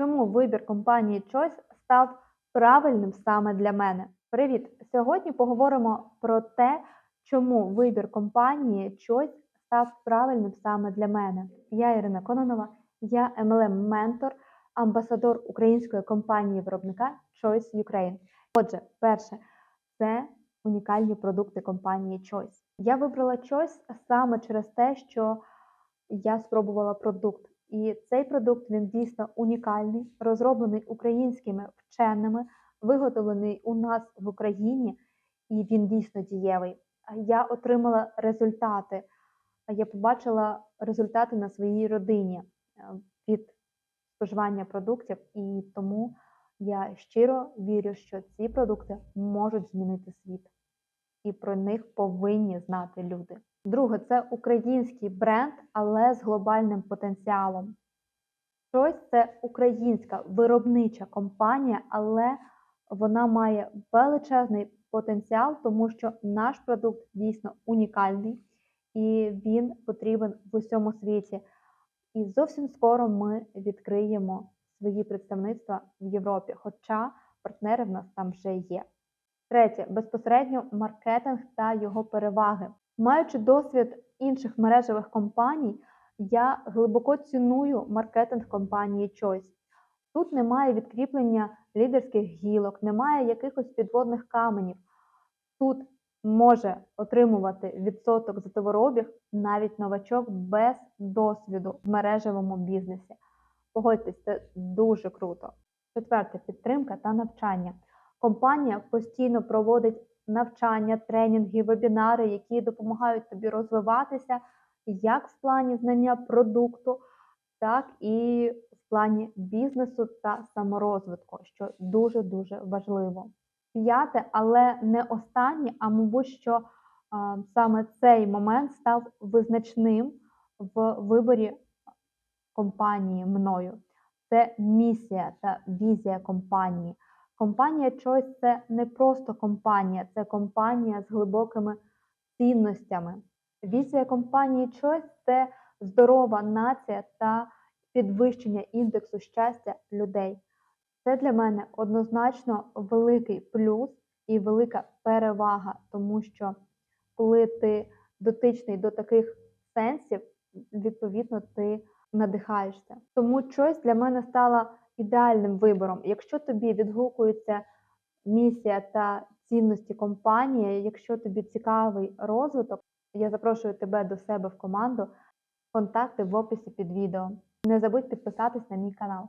Чому вибір компанії Choice став правильним саме для мене? Привіт! Сьогодні поговоримо про те, чому вибір компанії Choice став правильним саме для мене. Я Ірина Кононова, я MLM-ментор, амбасадор української компанії виробника Choice Ukraine. Отже, перше, це унікальні продукти компанії Choice. Я вибрала Choice саме через те, що я спробувала продукт. І цей продукт він дійсно унікальний, розроблений українськими вченими, виготовлений у нас в Україні, і він дійсно дієвий. Я отримала результати. Я побачила результати на своїй родині е, від споживання продуктів, і тому я щиро вірю, що ці продукти можуть змінити світ, і про них повинні знати люди. Друге, це український бренд, але з глобальним потенціалом. Щось це українська виробнича компанія, але вона має величезний потенціал, тому що наш продукт дійсно унікальний і він потрібен в усьому світі. І зовсім скоро ми відкриємо свої представництва в Європі, хоча партнери в нас там вже є. Третє безпосередньо маркетинг та його переваги. Маючи досвід інших мережевих компаній, я глибоко ціную маркетинг компанії Choice. Тут немає відкріплення лідерських гілок, немає якихось підводних каменів. Тут може отримувати відсоток за товарообіг навіть новачок без досвіду в мережевому бізнесі. Погодьтесь, це дуже круто. Четверте підтримка та навчання. Компанія постійно проводить навчання, тренінги, вебінари, які допомагають тобі розвиватися як в плані знання продукту, так і в плані бізнесу та саморозвитку, що дуже-дуже важливо. П'яте, але не останнє, а мабуть, що саме цей момент став визначним в виборі компанії мною. Це місія та візія компанії. Компанія Choice – це не просто компанія, це компанія з глибокими цінностями. Візія компанії Choice – це здорова нація та підвищення індексу щастя людей. Це для мене однозначно великий плюс і велика перевага, тому що коли ти дотичний до таких сенсів, відповідно, ти надихаєшся. Тому щось для мене стало ідеальним вибором. Якщо тобі відгукується місія та цінності компанії, якщо тобі цікавий розвиток, я запрошую тебе до себе в команду. Контакти в описі під відео. Не забудь підписатись на мій канал.